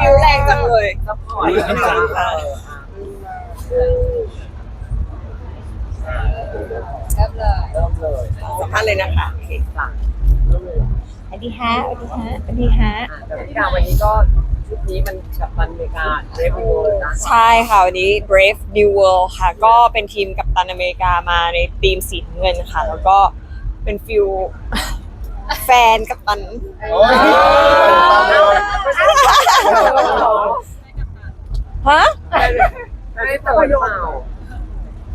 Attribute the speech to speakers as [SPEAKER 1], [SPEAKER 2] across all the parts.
[SPEAKER 1] บิวแรงจังเลย
[SPEAKER 2] ซัพพอร์ตกันจังค่ะ
[SPEAKER 1] เริ่มเลย
[SPEAKER 2] เริ่มเลย
[SPEAKER 1] สัมภาษณ์เลยนะคะโอเค
[SPEAKER 2] จ้ะ
[SPEAKER 3] สวัสดีฮะสวัสดีฮะสวัสดีฮะ
[SPEAKER 2] อะแต่พี่ดาววันนี้ก็ชุดนี้มันกับตันอเมริกาเรฟวิวนะ
[SPEAKER 1] ใช่ค่ะ วันนี้ Brave New World ค่ะ ก็เป็นทีมกัปตันอเมริกามาในทีมสีน้ำเงินค่ะ แล้วก็เป็นฟิลแฟนกัปตัน
[SPEAKER 4] โอ้ยตามเลย
[SPEAKER 1] ฮะ
[SPEAKER 2] ไม่ได้เติร์ดเปล่า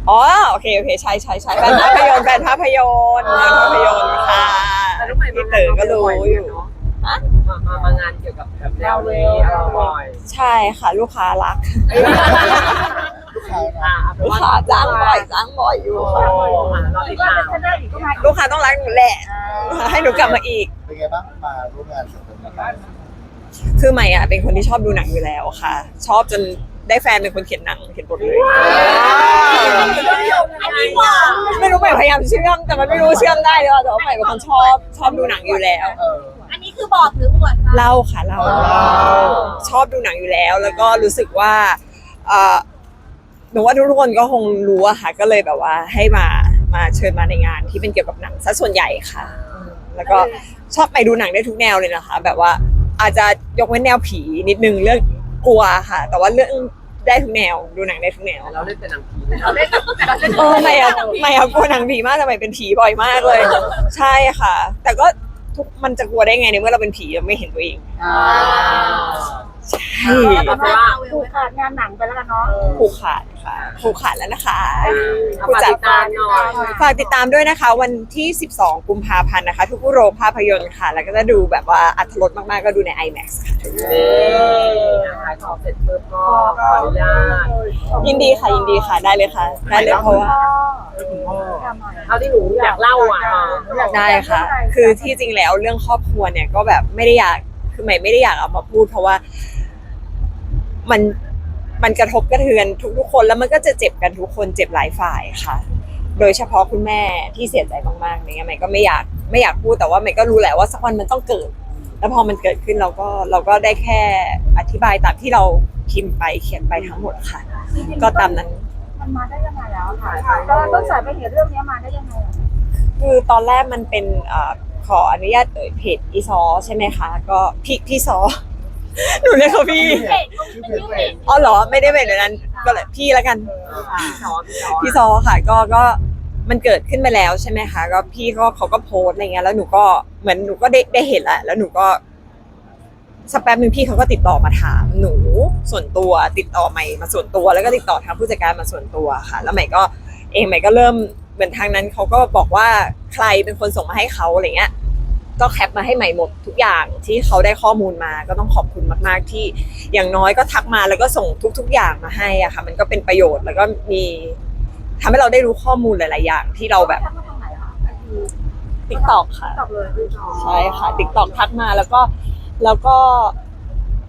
[SPEAKER 1] อ๋อ โอเค โอเค ใช่ใช่ใช่แฟนภาพยนตร์แฟนภาพยนตร์แฟนภาพยนตร์ค่ะ
[SPEAKER 2] แต่ลูกใหม่
[SPEAKER 1] พี่เต๋อก็รู้อยู่
[SPEAKER 2] มามามางานเกี่ยวกับแบบแนวนี้เราบ่อย
[SPEAKER 1] ใช่ค่ะ ลูกค้ารัก
[SPEAKER 4] ลูกค้า
[SPEAKER 2] อะ
[SPEAKER 4] นะ
[SPEAKER 2] เอาเป็น
[SPEAKER 1] ลูก
[SPEAKER 2] ว่า
[SPEAKER 1] ค้าจ้างบ่อยจ้างบ่อยอยู่
[SPEAKER 2] โอ้
[SPEAKER 1] ค่ะ
[SPEAKER 2] อะเราติดตาม
[SPEAKER 1] ลูกค้าต้องรักหนูแหละ ให้หนูกลับมาอีก
[SPEAKER 4] เป็นไงบ้างมาร่วมงานกับเพื่อน
[SPEAKER 1] คือใหม่อะเป็นคนที่ชอบดูหนังอยู่แล้วค่ะ ชอบจนได้แฟนเป็นคนเขียนหนังเขียนบทเลย ไม่รู้ใหม่พยายามเชื่อมแต่มันไม่รู้เชื่อมได้เลยแต่ว่าใหม่เป็นคนชอบชอบดูหนังอยู่แล้ว
[SPEAKER 4] เออ
[SPEAKER 3] อันนี้คือบอกหรืออวดคะ
[SPEAKER 1] เล่าค่ะเล่า
[SPEAKER 4] ว้าว
[SPEAKER 1] ชอบดูหนังอยู่แล้ว แล้วก็รู้สึกว่าเออหนูว่าทุกคนก็คงรู้อะค่ะก็เลยแบบว่าให้มามาเชิญมาในงานที่เป็นเกี่ยวกับหนังซะส่วนใหญ่ค่ะ แล้วก็ชอบไปดูหนังได้ทุกแนวเลยนะคะ แบบว่า อาจจะยกเว้นแนวผีนิดนึงเรื่องกลัวค่ะ แต่ว่าเรื่องได้ทุกแนวดูหนังได้ทุกแนว
[SPEAKER 2] เราเล่นเป็นหนังผีเราเล่น
[SPEAKER 1] เออไม่อะไม่อะกลัวหนังผีมากแต่ไม่เป็นผีบ่อยมากเลย ใช่ค่ะ แต่ก็ทุกมันจะกลัวได้ไงในเมื่อเราเป็นผีเราไม่เห็นตัวเอง
[SPEAKER 4] อ่า
[SPEAKER 1] ใช่
[SPEAKER 2] เอาเป็นว่า
[SPEAKER 3] ถูกขาดงานหนังไปแล้วกันเนาะ
[SPEAKER 1] ผูกขาดค่ะผูกขาดแล้วนะคะ
[SPEAKER 2] เอามาติดตามน
[SPEAKER 1] ฝากติดตามด้วยนะคะ วันที่ 12 กุมภาพันธ์นะคะ ทุกโรงภาพยนตร์ค่ะ แล้วก็จะดูแบบว่าอัธรสมาก ๆ ก็ดูใน IMAX ค่ะ
[SPEAKER 2] ยของเสร็จปุ๊บก็ขออนุญาต
[SPEAKER 1] ยินดีค่ะยินดีค่ะได้เลยค่ะ ได้เลยเพราะว่า
[SPEAKER 2] เท่าที่หนูอยากเล่าอะ
[SPEAKER 1] ได้ค่ะ คือที่จริงแล้วเรื่องครอบครัวเนี่ยก็แบบไม่ได้อยากคือใหม่ไม่ได้อยากเอามาพูดเพราะว่า มันมันกระทบกระเทือนทุกๆคนแล้วมันก็จะเจ็บกันทุกคนเจ็บหลายฝ่ายค่ะ โดยเฉพาะคุณแม่ที่เสียใจมากๆอย่างเงี้ยใหม่ก็ไม่อยากไม่อยากพูดแต่ว่าใหม่ก็รู้แหละว่าสักวันมันต้องเกิด แล้วพอมันเกิดขึ้นเราก็เราก็ได้แค่อธิบายตามที่เราพิมพ์ไปเขียนไปทั้งหมดค่ะ ก็ตามนั้น
[SPEAKER 3] มันมาได้ยังไงแล้วค่ะก็ต้นสายไปเหตุเรื่องนี้มาได้ยังไงอะ
[SPEAKER 1] คือตอนแรกมันเป็นเอ่อขออนุญาตเอ่ยเพจอีซอใช่ไหมคะ ก็พี่พี่ซอ หนูเรียกเขาพี่
[SPEAKER 3] เพจเป็นชื่อเพจ
[SPEAKER 1] อ๋อเหรอไม่ได้เป็นอย่างนั้นก็เลยพี่แล้วกัน
[SPEAKER 2] พี่สอนพี่สอน
[SPEAKER 1] พี่ซอค่ะก็ก็มันเกิดขึ้นไปแล้วใช่ไหมคะก็พี่ก็เขาก็โพสต์อะไรเงี้ยแล้วหนูก็เหมือนหนูก็ได้ได้เห็นแล้วแล้วหนูก็สักแป๊บหนึ่งพี่เขาก็ติดต่อมาถามหนูส่วนตัวติดต่อใหม่มาส่วนตัว แล้วก็ติดต่อทางผู้จัดการมาส่วนตัวค่ะ แล้วใหม่ก็เองใหม่ก็เริ่มเหมือนทางนั้นเขาก็บอกว่าใครเป็นคนส่งมาให้เขาอะไรเงี้ย ก็แคปมาให้ใหม่หมดทุกอย่างที่เขาได้ข้อมูลมาก็ต้องขอบคุณมากๆที่อย่างน้อยก็ทักมาแล้วก็ส่งทุก ๆ อย่างมาให้อะค่ะ มันก็เป็นประโยชน์แล้วก็มีทำให้เราได้รู้ข้อมูลหลาย ๆ อย่างที่เราแบบ
[SPEAKER 3] ทักมาทางไหนอะคะคือ
[SPEAKER 1] ติ๊กตอกค่ะ
[SPEAKER 3] ตอบเลยคือน้อง
[SPEAKER 1] ใช่ค่ะติ๊กตอกทักมาแล้วก็แล้วก็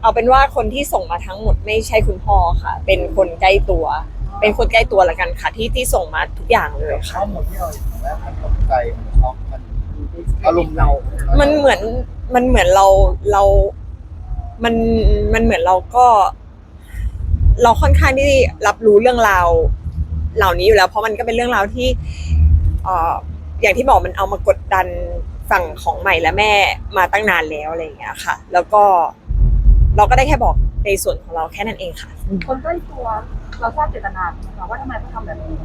[SPEAKER 1] เอาเป็นว่าคนที่ส่งมาทั้งหมดไม่ใช่คุณพ่อค่ะ เป็นคนใกล้ตัว เป็นคนใกล้ตัวละกันค่ะ ที่ที่ส่งมาทุกอย่างเลยค่ะ
[SPEAKER 4] ข้อมูลที่เราเห็นแรกมันตกใจมันช็อกมัน อารมณ์เรา
[SPEAKER 1] มันเหมือนมันเหมือนเราเรา มันมันเหมือนเราก็ เราค่อนข้างที่รับรู้เรื่องราวเหล่านี้อยู่แล้ว เพราะมันก็เป็นเรื่องราวที่เอ่ออย่างที่บอกมันเอามากดดันฝั่งของใหม่และแม่มาตั้งนานแล้วอะไรอย่างเงี้ยค่ะ แล้วก็เราก็ได้แค่บอกในส่วนของเราแค่นั้นเองค่ะ
[SPEAKER 3] คนใกล้ตัวเราทราบเจตนาไหมคะว่าทำไมเขาทำแบบนี้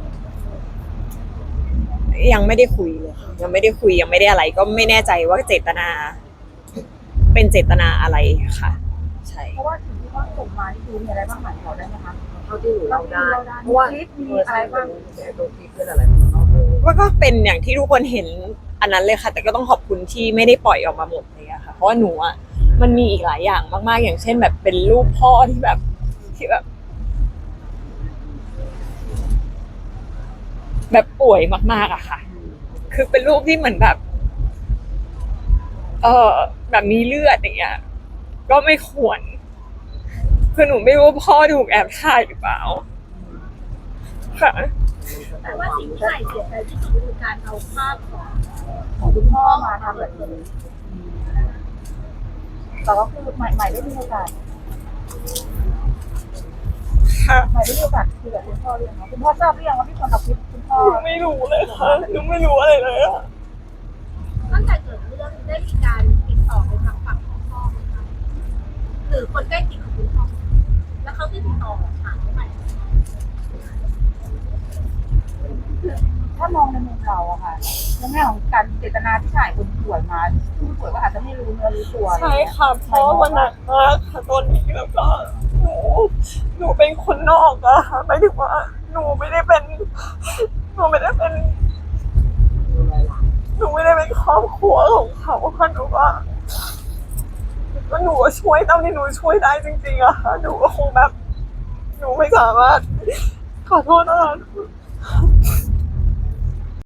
[SPEAKER 1] ยังไม่ได้คุยเลยค่ะยังไม่ได้คุยยังไม่ได้อะไร ก็ไม่แน่ใจว่าเจตนา เป็นเจตนาอะไรค่ะ ใช่
[SPEAKER 3] เพราะว่าสิ่งที่เขาส่งมานี่คือมีอะไรบ้างหมายขอได้ไหมคะ
[SPEAKER 2] เท่าที่หนู
[SPEAKER 3] เรา
[SPEAKER 2] เล่า
[SPEAKER 3] ได้
[SPEAKER 2] ได้
[SPEAKER 3] เพราะว่าคลิปมีอะไรบ้าง
[SPEAKER 2] ตัวคลิปเป็นอะไรเราดู
[SPEAKER 1] ว่าก็เป็นอย่างที่ทุกคนเห็นอันนั้นเลยค่ะ แต่ก็ต้องขอบคุณที่ไม่ได้ปล่อยออกมาหมดเลยอะค่ะ เพราะว่าหนูอะมันมีอีกหลายอย่างมากๆ อย่างเช่น แบบเป็นรูปพ่อที่แบบที่แบบ แบบป่วยมาก ๆอะค่ะ คือเป็นรูปที่เหมือนแบบ เออแบบมีเลือดอย่างเงี้ย ก็ไม่ควร คือหนูไม่รู้ว่าพ่อถูกแอบถ่ายหรือเปล่า ค่ะ
[SPEAKER 3] แต่ว่าสิ่งที่ใหม่เสียใจที่สุดคือการเอาภาพของของคุณพ่อมาทำแบบนี้แต่ว่าคือใหม่ใหม่ได้มีโอกาส
[SPEAKER 1] ค่ะ
[SPEAKER 3] หมายได้มีโอกาสคุยกับคุณพ่อหรือยังคะคุณพ่อทราบหรือยังว่าพี่คนเอาคลิปคุณพ่อ
[SPEAKER 1] หนูไม่รู้เลยค่ะหนูไม่รู้อะไรเลยอะ
[SPEAKER 3] ตั้งแต่เกิดเรื่องได้มีการติดต่อไปทางฝั่งของพ่อไหมคะหรือคนใกล้ชิดของคุณพ่อ แล้วเขาได้ติดต่อผ่านเมื่อไหร่ถ้ามองในมุมเราอะค่ะในแง่ของการเจตนาที่ถ่ายคนป่วยมาผู้ป่วยก็อาจจะไม่รู้เนื้อรู้ตัว
[SPEAKER 1] ใช่ค่ะเพราะวันหนักมากค่ะตอนนี้แล้วก็ หนูหนูเป็นคนนอกอะหมายถึงว่า หนูไม่ได้เป็น หนูไม่ได้เป็
[SPEAKER 2] น
[SPEAKER 1] หนูไม่ได้เป็นครอบครัวของเขาค่ะหนูก็ก็หนูก็ช่วยเท่าที่หนูช่วยได้จริงๆอะค่ะหนูก็คงแบบ หนูไม่สามารถขอโทษนะคะ